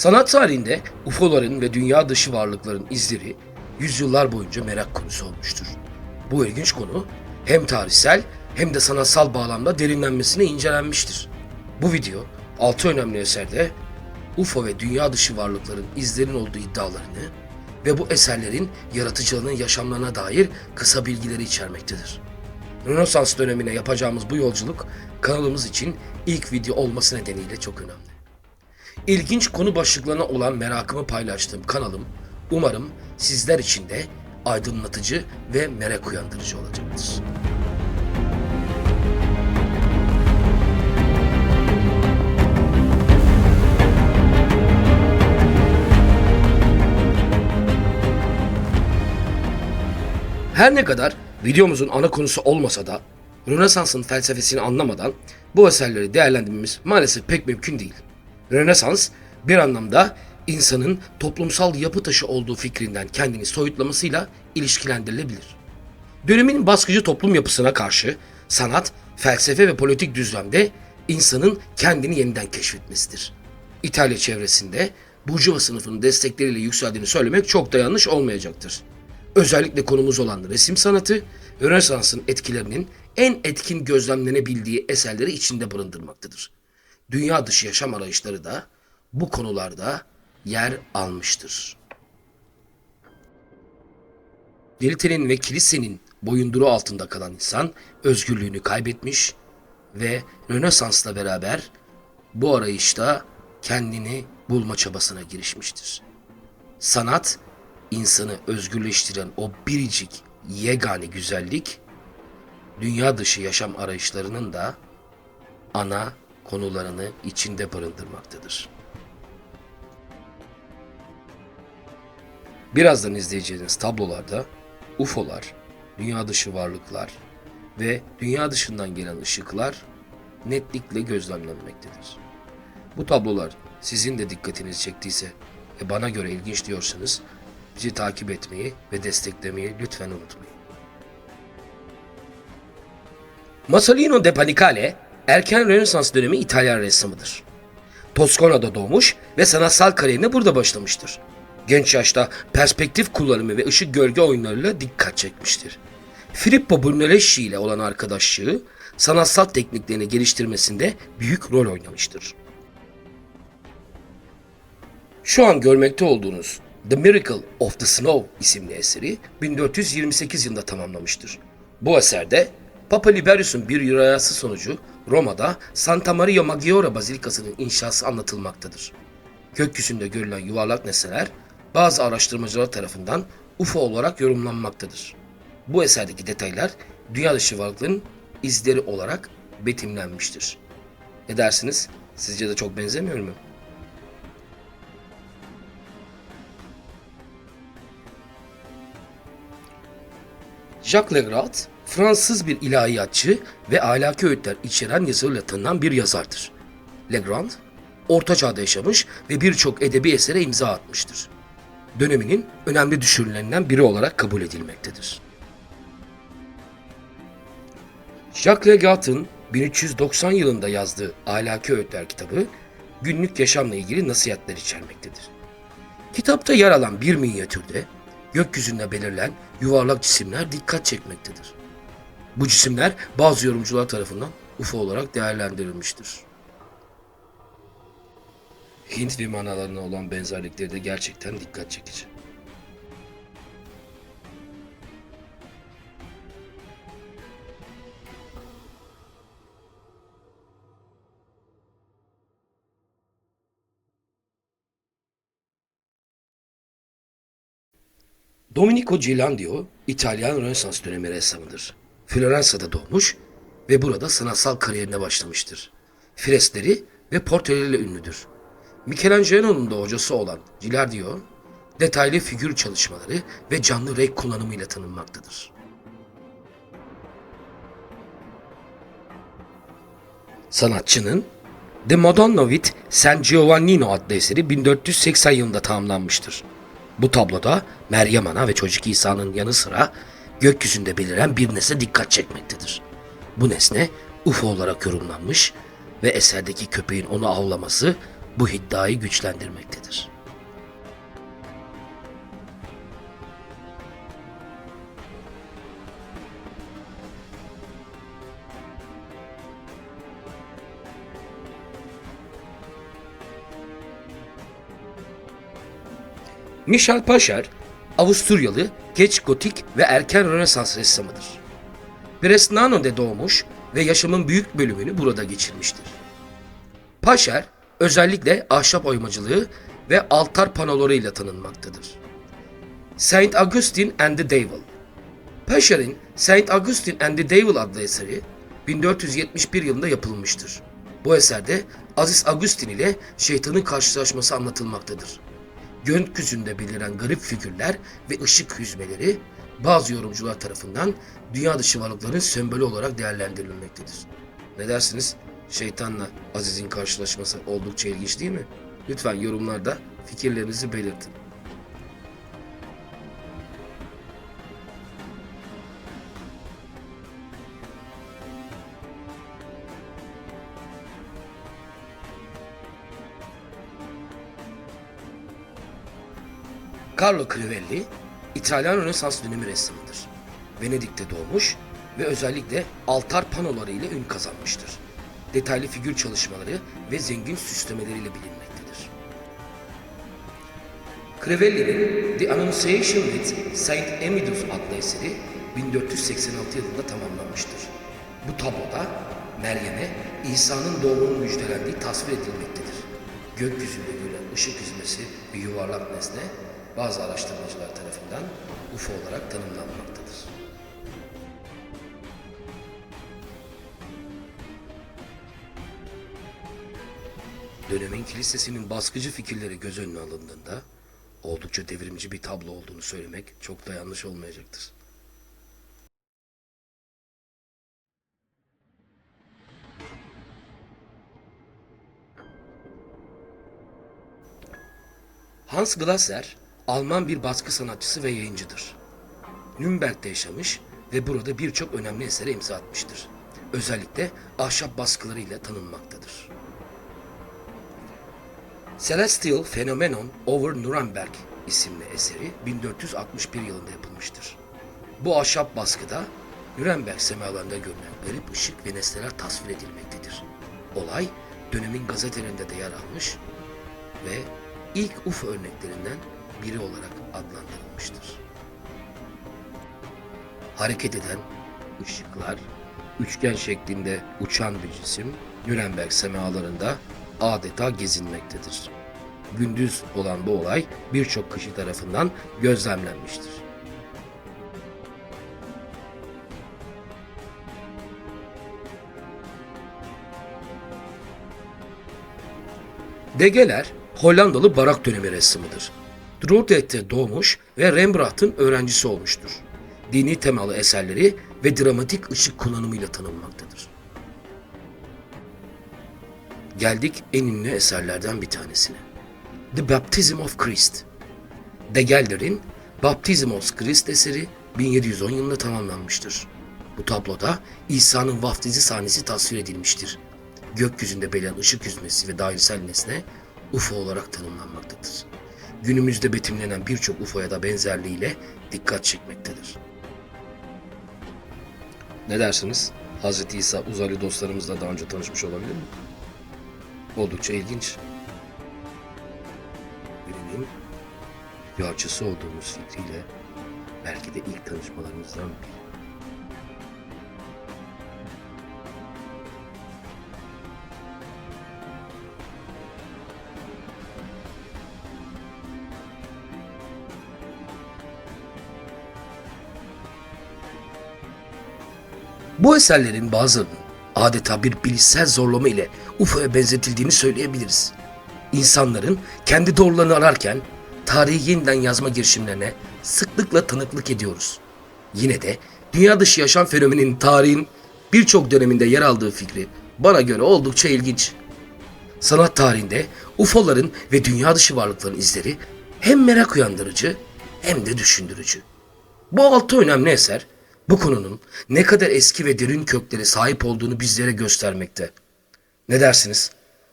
Sanat tarihinde UFO'ların ve dünya dışı varlıkların izleri yüzyıllar boyunca merak konusu olmuştur. Bu ilginç konu hem tarihsel hem de sanatsal bağlamda derinlenmesine incelenmiştir. Bu video 6 önemli eserde UFO ve dünya dışı varlıkların izlerin olduğu iddialarını ve bu eserlerin yaratıcılığının yaşamlarına dair kısa bilgileri içermektedir. Rönesans dönemine yapacağımız bu yolculuk kanalımız için ilk video olması nedeniyle çok önemli. İlginç konu başlıklarına olan merakımı paylaştığım kanalım umarım sizler için de aydınlatıcı ve merak uyandırıcı olacaktır. Her ne kadar videomuzun ana konusu olmasa da Rönesans'ın felsefesini anlamadan bu eserleri değerlendirmemiz maalesef pek mümkün değil. Rönesans bir anlamda insanın toplumsal yapı taşı olduğu fikrinden kendini soyutlamasıyla ilişkilendirilebilir. Dönemin baskıcı toplum yapısına karşı sanat, felsefe ve politik düzlemde insanın kendini yeniden keşfetmesidir. İtalya çevresinde Burjuva sınıfının destekleriyle yükseldiğini söylemek çok da yanlış olmayacaktır. Özellikle konumuz olan resim sanatı, Rönesans'ın etkilerinin en etkin gözlemlenebildiği eserleri içinde barındırmaktadır. Dünya dışı yaşam arayışları da bu konularda yer almıştır. Delitenin ve kilisenin boyunduruğu altında kalan insan özgürlüğünü kaybetmiş ve Rönesans'la beraber bu arayışta kendini bulma çabasına girişmiştir. Sanat, insanı özgürleştiren o biricik yegane güzellik, dünya dışı yaşam arayışlarının da ana konularını içinde barındırmaktadır. Birazdan izleyeceğiniz tablolarda UFO'lar, dünya dışı varlıklar ve dünya dışından gelen ışıklar netlikle gözlemlenmektedir. Bu tablolar sizin de dikkatinizi çektiyse ve bana göre ilginç diyorsanız bizi takip etmeyi ve desteklemeyi lütfen unutmayın. Masolino de Panicale erken Rönesans dönemi İtalyan ressamıdır. Toskana'da doğmuş ve sanatsal kariyerine burada başlamıştır. Genç yaşta perspektif kullanımı ve ışık gölge oyunlarıyla dikkat çekmiştir. Filippo Brunelleschi ile olan arkadaşlığı sanatsal tekniklerini geliştirmesinde büyük rol oynamıştır. Şu an görmekte olduğunuz The Miracle of the Snow isimli eseri 1428 yılında tamamlamıştır. Bu eserde Papa Liberius'un bir rüyası sonucu Roma'da Santa Maria Maggiore Bazilikası'nın inşası anlatılmaktadır. Gökyüzünde görülen yuvarlak nesneler bazı araştırmacılar tarafından UFO olarak yorumlanmaktadır. Bu eserdeki detaylar dünya dışı varlıkların izleri olarak betimlenmiştir. Ne dersiniz? Sizce de çok benzemiyor mu? Jacques Legrand, Fransız bir ilahiyatçı ve ahlaki öğütler içeren yazılarıyla tanınan bir yazardır. Legrand, Orta Çağ'da yaşamış ve birçok edebi esere imza atmıştır. Döneminin önemli düşünürlerinden biri olarak kabul edilmektedir. Jacques Legrand'ın 1390 yılında yazdığı Ahlaki Öğütler kitabı, günlük yaşamla ilgili nasihatler içermektedir. Kitapta yer alan bir minyatürde gökyüzünde belirlen yuvarlak cisimler dikkat çekmektedir. Bu cisimler bazı yorumcular tarafından UFO olarak değerlendirilmiştir. Hint vimanalarına olan benzerlikleri de gerçekten dikkat çekici. Domenico Ghirlandaio, İtalyan Rönesans dönemi ressamıdır. Floransa'da doğmuş ve burada sanatsal kariyerine başlamıştır. Fresleri ve portreleriyle ünlüdür. Michelangelo'nun da hocası olan Ghirlandaio, detaylı figür çalışmaları ve canlı renk kullanımıyla tanınmaktadır. Sanatçının The Madonna with San Giovannino adlı eseri 1480 yılında tamamlanmıştır. Bu tabloda Meryem Ana ve çocuk İsa'nın yanı sıra gökyüzünde beliren bir nesne dikkat çekmektedir. Bu nesne UFO olarak yorumlanmış ve eserdeki köpeğin onu avlaması bu iddiayı güçlendirmektedir. Michel Pacher, Avusturyalı, geç gotik ve erken Rönesans ressamıdır. Bresnano'da doğmuş ve yaşamın büyük bölümünü burada geçirmiştir. Pacher, özellikle ahşap oymacılığı ve altar panolarıyla tanınmaktadır. Saint Augustine and the Devil Pacher'in Saint Augustine and the Devil adlı eseri 1471 yılında yapılmıştır. Bu eserde Aziz Agustin ile şeytanın karşılaşması anlatılmaktadır gökyüzünde beliren garip figürler ve ışık hüzmeleri bazı yorumcular tarafından dünya dışı varlıkların sembolü olarak değerlendirilmektedir. Ne dersiniz? Şeytanla Aziz'in karşılaşması oldukça ilginç değil mi? Lütfen yorumlarda fikirlerinizi belirtin. Carlo Crivelli, İtalyan Rönesans dönemi ressamıdır. Venedik'te doğmuş ve özellikle altar panoları ile ün kazanmıştır. Detaylı figür çalışmaları ve zengin süslemeleriyle bilinmektedir. Crivelli'nin The Annunciation with Saint Emidus adlı eseri 1486 yılında tamamlanmıştır. Bu tabloda Meryem'e İsa'nın doğumunu müjdelendiği tasvir edilmektedir. Gökyüzünde görülen ışık hüzmesi bir yuvarlak nesne bazı araştırmacılar tarafından UFO olarak tanımlanmaktadır. Dönemin kilisesinin baskıcı fikirleri göz önüne alındığında oldukça devrimci bir tablo olduğunu söylemek çok da yanlış olmayacaktır. Hans Glasser, Alman bir baskı sanatçısı ve yayıncıdır. Nürnberg'de yaşamış ve burada birçok önemli esere imza atmıştır. Özellikle ahşap baskılarıyla tanınmaktadır. Celestial Phenomenon over Nuremberg isimli eseri 1461 yılında yapılmıştır. Bu ahşap baskıda Nürnberg semalarında görülen garip ışık ve nesneler tasvir edilmektedir. Olay dönemin gazetelerinde de yer almış ve ilk UFO örneklerinden biri olarak adlandırılmıştır. Hareket eden ışıklar, üçgen şeklinde uçan bir cisim Nürnberg semalarında adeta gezinmektedir. Gündüz olan bu olay birçok kişi tarafından gözlemlenmiştir. Degeler Hollandalı barak dönemi ressamıdır. Dordrecht'te doğmuş ve Rembrandt'ın öğrencisi olmuştur. Dini temalı eserleri ve dramatik ışık kullanımıyla tanınmaktadır. Geldik en ünlü eserlerden bir tanesine. The Baptism of Christ. De Gelder'in Baptism of Christ eseri 1710 yılında tamamlanmıştır. Bu tabloda İsa'nın vaftizi sahnesi tasvir edilmiştir. Gökyüzünde beliren ışık yüzmesi ve dairesel nesne UFO olarak tanımlanmaktadır. Günümüzde betimlenen birçok UFO'ya da benzerliğiyle dikkat çekmektedir. Ne dersiniz? Hz. İsa uzaylı dostlarımızla daha önce tanışmış olabilir mi? Oldukça ilginç. Birinin yarçısı olduğumuz fikriyle belki de ilk tanışmalarımızdan biri. Bu eserlerin bazılarının adeta bir bilişsel zorlama ile UFO'ya benzetildiğini söyleyebiliriz. İnsanların kendi doğrularını ararken tarihi yeniden yazma girişimlerine sıklıkla tanıklık ediyoruz. Yine de dünya dışı yaşam fenomeninin tarihin birçok döneminde yer aldığı fikri bana göre oldukça ilginç. Sanat tarihinde UFO'ların ve dünya dışı varlıkların izleri hem merak uyandırıcı hem de düşündürücü. Bu altı önemli eser bu konunun ne kadar eski ve derin köklere sahip olduğunu bizlere göstermekte. Ne dersiniz?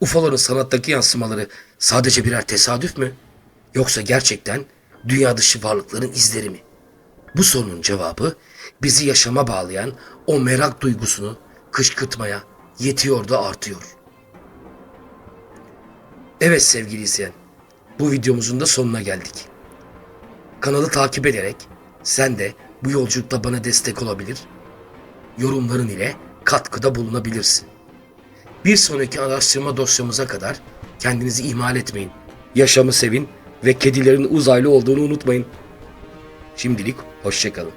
UFO'ların sanattaki yansımaları sadece birer tesadüf mü? Yoksa gerçekten dünya dışı varlıkların izleri mi? Bu sorunun cevabı bizi yaşama bağlayan o merak duygusunu kışkırtmaya yetiyor da artıyor. Evet sevgili izleyen, bu videomuzun da sonuna geldik. Kanalı takip ederek sen de bu yolculukta bana destek olabilir, yorumların ile katkıda bulunabilirsin. Bir sonraki araştırma dosyamıza kadar kendinizi ihmal etmeyin. Yaşamı sevin ve kedilerin uzaylı olduğunu unutmayın. Şimdilik hoşçakalın.